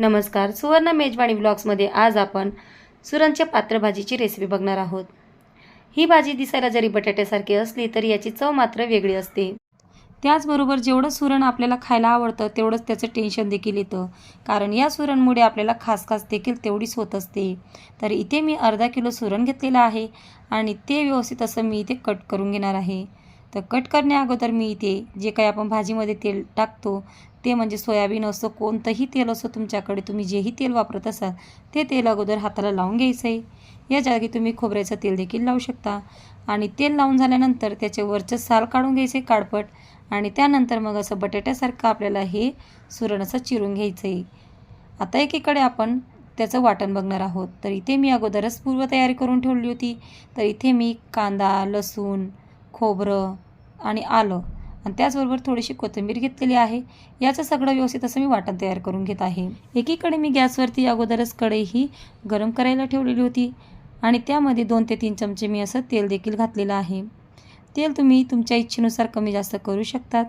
नमस्कार सुवर्ण मेजवाणी ब्लॉग्समध्ये आज आपण सुरणच्या पात्रभाजीची रेसिपी बघणार आहोत. ही भाजी दिसायला जरी बटाट्यासारखी असली तरी याची चव मात्र वेगळी असते. त्याचबरोबर जेवढं सुरण आपल्याला खायला आवडतं तेवढंच त्याचं टेन्शन देखील येतं. कारण या सुरणमुळे आपल्याला खासखास देखील तेवढीच होत असते. तर इथे मी अर्धा किलो सुरण घेतलेलं आहे आणि ते व्यवस्थित असं मी इथे कट करून घेणार आहे. तर कट करण्याअगोदर मी इथे जे काही आपण भाजीमध्ये तेल टाकतो ते म्हणजे सोयाबीन असो कोणतंही तेल असो तुमच्याकडे तुम्ही जेही तेल वापरत असाल ते तेल अगोदर हाताला लावून घ्यायचं आहे या जागी तुम्ही खोबऱ्याचं तेल देखील लावू शकता. आणि तेल लावून झाल्यानंतर त्याचे वरचं साल काढून घ्यायचे काळपट. आणि त्यानंतर मग असं बटाट्यासारखं आपल्याला हे सुरण असं चिरून घ्यायचं आहे आता एकीकडे आपण त्याचं वाटण बघणार आहोत. तर इथे मी अगोदरच पूर्वतयारी करून ठेवली होती. तर इथे मी कांदा लसूण खोबरं आणि आलं. आणि त्याचबरोबर थोडीशी कोथिंबीर घेतलेली आहे. याचं सगळं व्यवस्थित असं मी वाटण तयार करून घेत आहे. एकीकडे मी गॅसवरती अगोदरच कढई ही गरम करायला ठेवलेली होती. आणि त्यामध्ये दोन ते तीन चमचे मी असं तेल देखील घातलेलं आहे. तेल तुम्ही तुमच्या इच्छेनुसार कमी जास्त करू शकतात.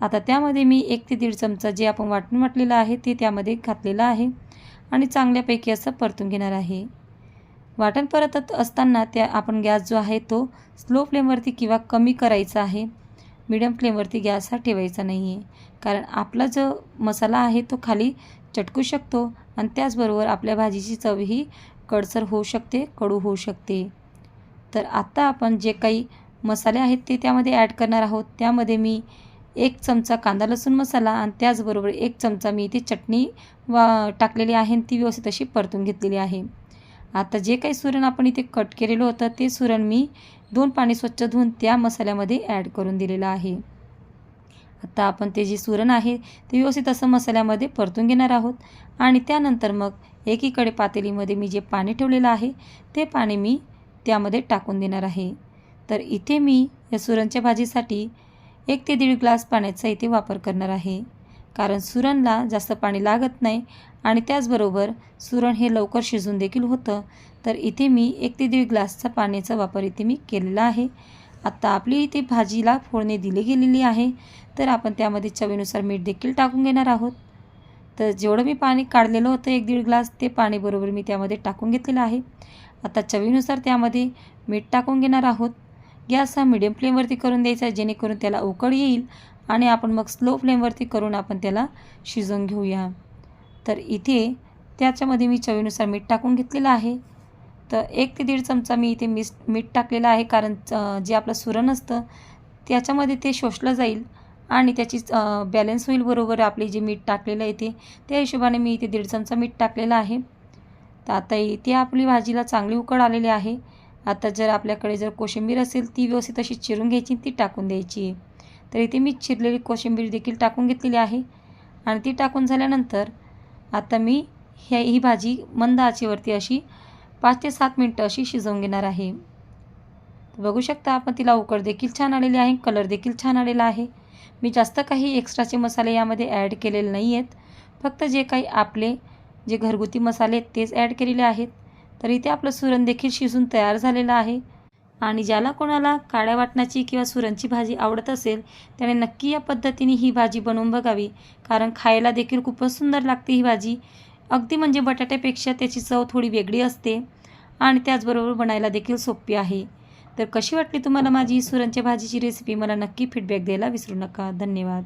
आता त्यामध्ये मी एक ते दीड चमचा जे आपण वाटून वाटलेलं आहे ते त्यामध्ये घातलेलं आहे. आणि चांगल्यापैकी असं परतून घेणार आहे. वाटण परतत असताना त्या आपण गॅस जो आहे तो स्लो फ्लेमवरती किंवा कमी करायचा आहे. मिडियम फ्लेमवरती गॅस हा ठेवायचा नाही आहे कारण आपला जो मसाला आहे तो खाली चटकू शकतो आणि त्याचबरोबर आपल्या भाजीची चव ही कडसर होऊ शकते कडू होऊ शकते. तर आत्ता आपण जे काही मसाले आहेत ते त्यामध्ये ॲड करणार आहोत. त्यामध्ये मी एक चमचा कांदा लसूण मसाला आणि त्याचबरोबर एक चमचा मी इथे चटणी वा टाकलेली आहे आणि ती व्यवस्थित अशी परतून घेतलेली आहे. आता जे काही सुरण आपण इथे कट केलेलं होतं ते सुरण मी दोन पाणी स्वच्छ धुवून त्या मसाल्यामध्ये ॲड करून दिलेलं आहे. आता आपण ते जे सुरण आहे ते व्यवस्थित असं मसाल्यामध्ये परतून घेणार आहोत. आणि त्यानंतर मग एकीकडे पातेलीमध्ये मी जे पाणी ठेवलेलं आहे ते पाणी मी त्यामध्ये टाकून देणार आहे. तर इथे मी या सुरणच्या भाजीसाठी एक ते दीड ग्लास पाण्याचा इथे वापर करणार आहे. कारण सुरणला जास्त पाणी लागत नाही आणि त्याचबरोबर सुरण हे लवकर शिजून देखील होतं. तर इथे मी एक ते दीड ग्लासचा पाण्याचा वापर इथे मी केलेला आहे. आत्ता आपली इथे भाजीला फोडणी दिली गेलेली आहे. तर आपण त्यामध्ये चवीनुसार मीठ देखील टाकून घेणार आहोत. तर जेवढं मी पाणी काढलेलं होतं एक दीड ग्लास ते पाणी बरोबर मी त्यामध्ये टाकून घेतलेलं आहे. आता चवीनुसार त्यामध्ये मीठ टाकून घेणार आहोत. गॅस हा मिडियम फ्लेमवरती करून द्यायचा जेणेकरून त्याला उकळ येईल आणि आपण मग स्लो फ्लेमवरती करून आपण त्याला शिजवून घेऊया. तर इथे त्याच्यामध्ये मी चवीनुसार मीठ टाकून घेतलेलं आहे. तर एक ते दीड चमचा मी इथे मिस मीठ टाकलेलं आहे कारण जे आपलं सुरण असतं त्याच्यामध्ये ते शोषलं जाईल आणि त्याची बॅलन्स होईल बरोबर आपले जे मीठ टाकलेलं आहे ते. त्या हिशोबाने मी इथे दीड चमचा मीठ टाकलेलं आहे. तर आता इथे आपली भाजीला चांगली उकळ आलेली आहे. आता जर आपल्याकडे जर कोशिंबीर असेल ती व्यवस्थित अशी चिरून घ्यायची ती टाकून द्यायची आहे. तर इथे मी चिरलेली कोशिंबीर देखील टाकून घेतलेली आहे. आणि ती टाकून झाल्यानंतर आता मी ह्या ही भाजी मंद आचेवरती अशी पाच ते सात मिनटं अशी शिजवून घेणार आहे. बघू शकता आपण तिला उकड देखील छान आलेली आहे कलर देखील छान आलेला आहे. मी जास्त काही एक्स्ट्राचे मसाले यामध्ये ॲड केलेले नाही आहेत फक्त जे काही आपले जे घरगुती मसाले आहेत तेच ॲड केलेले आहेत. तर इथे आपलं सुरण देखील शिजून तयार झालेलं आहे. आणि ज्याला कोणाला काळ्या वाटणाची किंवा सुरणची भाजी आवडत असेल त्याने नक्की या पद्धतीने ही भाजी बनवून बघावी. कारण खायला देखील खूपच सुंदर लागते ही भाजी. अगदी म्हणजे बटाट्यापेक्षा त्याची चव थोडी वेगळी असते आणि त्याचबरोबर बनायला देखील सोपी आहे. तर कशी वाटली तुम्हाला माझी सुरणच्या भाजीची रेसिपी मला नक्की फीडबॅक द्यायला विसरू नका. धन्यवाद.